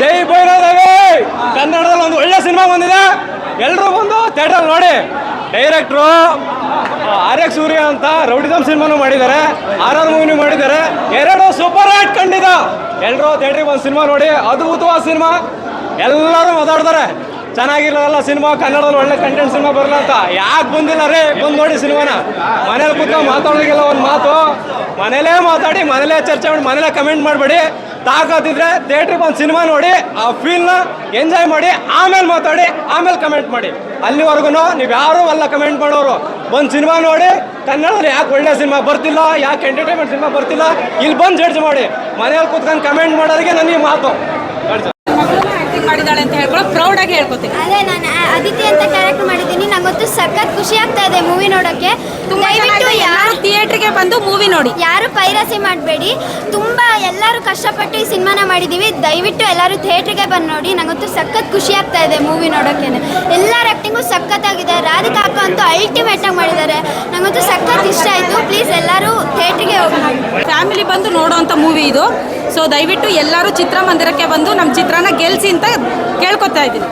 ಜೈ ಭೈರದೇವಿ ಕನ್ನಡದಲ್ಲಿ ಒಂದು ಒಳ್ಳೆ ಸಿನಿಮಾ ಬಂದಿದೆ. ಎಲ್ಲರೂ ಬಂದು ಥಿಯೇಟರ್ ನೋಡಿ. ಡೈರೆಕ್ಟ್ರು ಆರ್ ಎಕ್ಸ್ ಸೂರ್ಯ ಅಂತ ರೌಡಿದಮ್ ಸಿನಿಮಾನು ಮಾಡಿದ್ದಾರೆ. ಆರ್ ಆರ್ ಮೂವಿನೂ ಮಾಡಿದ್ದಾರೆ. ಎರಡು ಸೂಪರ್ ಹಿಟ್ ಕಂಡಿದ. ಎಲ್ಲರೂ ಥಿಯೇಟ್ರಿಗೆ ಒಂದು ಸಿನಿಮಾ ನೋಡಿ. ಅದ್ಭುತವಾದ ಸಿನಿಮಾ. ಎಲ್ಲರೂ ಮಾತಾಡ್ತಾರೆ ಚೆನ್ನಾಗಿರೋಲ್ಲ ಸಿನಿಮಾ, ಕನ್ನಡದಲ್ಲಿ ಒಳ್ಳೆ ಕಂಟೆಂಟ್ ಸಿನಿಮಾ ಬರಲ್ಲ ಅಂತ. ಯಾಕೆ ಬಂದಿಲ್ಲ ರೀ? ಬಂದು ನೋಡಿ ಸಿನಿಮಾನ. ಮನೇಲಿ ಕೂತ್ಕೊಂಡು ಮಾತಾಡೋದಿಲ್ಲ ಒಂದು ಮಾತು. ಮನೇಲೇ ಮಾತಾಡಿ, ಮನೇಲೇ ಚರ್ಚೆ ಮಾಡಿ, ಮನೇಲೇ ಕಮೆಂಟ್ ಮಾಡಬೇಡಿ. ತಾಕತ್ತಿದ್ರೆ ಥಿಯೇಟ್ರಿಗೆ ಒಂದು ಸಿನಿಮಾ ನೋಡಿ ಆ ಫೀಲ್ನ ಎಂಜಾಯ್ ಮಾಡಿ ಆಮೇಲೆ ಮಾತಾಡಿ ಆಮೇಲೆ ಕಮೆಂಟ್ ಮಾಡಿ. ಅಲ್ಲಿವರೆಗೂ ನೀವು ಯಾರೂ ಅಲ್ಲ ಕಮೆಂಟ್ ಮಾಡೋರು. ಒಂದು ಸಿನಿಮಾ ನೋಡಿ ಕನ್ನಡದಲ್ಲಿ ಯಾಕೆ ಒಳ್ಳೆ ಸಿನಿಮಾ ಬರ್ತಿಲ್ಲ ಯಾಕೆ ಎಂಟರ್ಟೈನ್ಮೆಂಟ್ ಸಿನಿಮಾ ಬರ್ತಿಲ್ಲ ಇಲ್ಲಿ ಬಂದು ಜಡ್ಜ್ ಮಾಡಿ. ಮನೆಯಲ್ಲಿ ಕೂತ್ಕೊಂಡು ಕಮೆಂಟ್ ಮಾಡೋರಿಗೆ ನನಗೆ ಮಾತು. ಮಾಡಿದ್ದಾಳೆ ಮಾಡಿದಾಳೆ ಅಂತ ಹೇಳ್ಕೊಳ್ಳೋ ಪ್ರೌಡ್ ಆಗಿ ಹೇಳ್ಕೊತೀನಿ ಅದೇ ನಾನು ಅದಿತಿ ಅಂತ ಕ್ಯಾರೆಕ್ಟರ್ ಮಾಡಿದ್ದೀನಿ. ನಂಗೊತ್ತು ಸಖತ್ ಖುಷಿ ಆಗ್ತಾ ಇದೆ ಮೂವಿ ನೋಡೋಕ್ಕೆ ದಯವಿಟ್ಟು ಯಾರು ಮೂವಿ ನೋಡಿ. ಯಾರು ಪೈರಸಿ ಮಾಡಬೇಡಿ. ತುಂಬ ಎಲ್ಲರೂ ಕಷ್ಟಪಟ್ಟು ಈ ಸಿನಿಮಾನ ಮಾಡಿದ್ದೀವಿ ದಯವಿಟ್ಟು ಎಲ್ಲರೂ ಥಿಯೇಟ್ರಿಗೆ ಬಂದು ನೋಡಿ. ನಂಗಂತೂ ಸಖತ್ ಖುಷಿ ಆಗ್ತಾ ಇದೆ ಮೂವಿ ನೋಡೋಕ್ಕೆ ಎಲ್ಲರ ಆ್ಯಕ್ಟಿಂಗು ಸಖತ್ತಾಗಿದೆ ರಾಧಿಕಾ ಅಕ್ಕ ಅಂತೂ ಅಲ್ಟಿಮೇಟ್ ಆಗಿ ಮಾಡಿದ್ದಾರೆ. ನಂಗಂತೂ ಸಖತ್ ಇಷ್ಟ ಆಯಿತು. ಪ್ಲೀಸ್ ಎಲ್ಲರೂ ಥಿಯೇಟ್ರಿಗೆ ಹೋಗಿ ಫ್ಯಾಮಿಲಿ ಬಂದು ನೋಡೋವಂಥ ಮೂವಿ ಇದು. ಸೊ ದಯವಿಟ್ಟು ಎಲ್ಲರೂ ಚಿತ್ರಮಂದಿರಕ್ಕೆ ಬಂದು ನಮ್ಮ ಚಿತ್ರನ ಗೆಲ್ಸಿ ಅಂತ ಕೇಳ್ಕೊತಾ ಇದ್ದೀನಿ.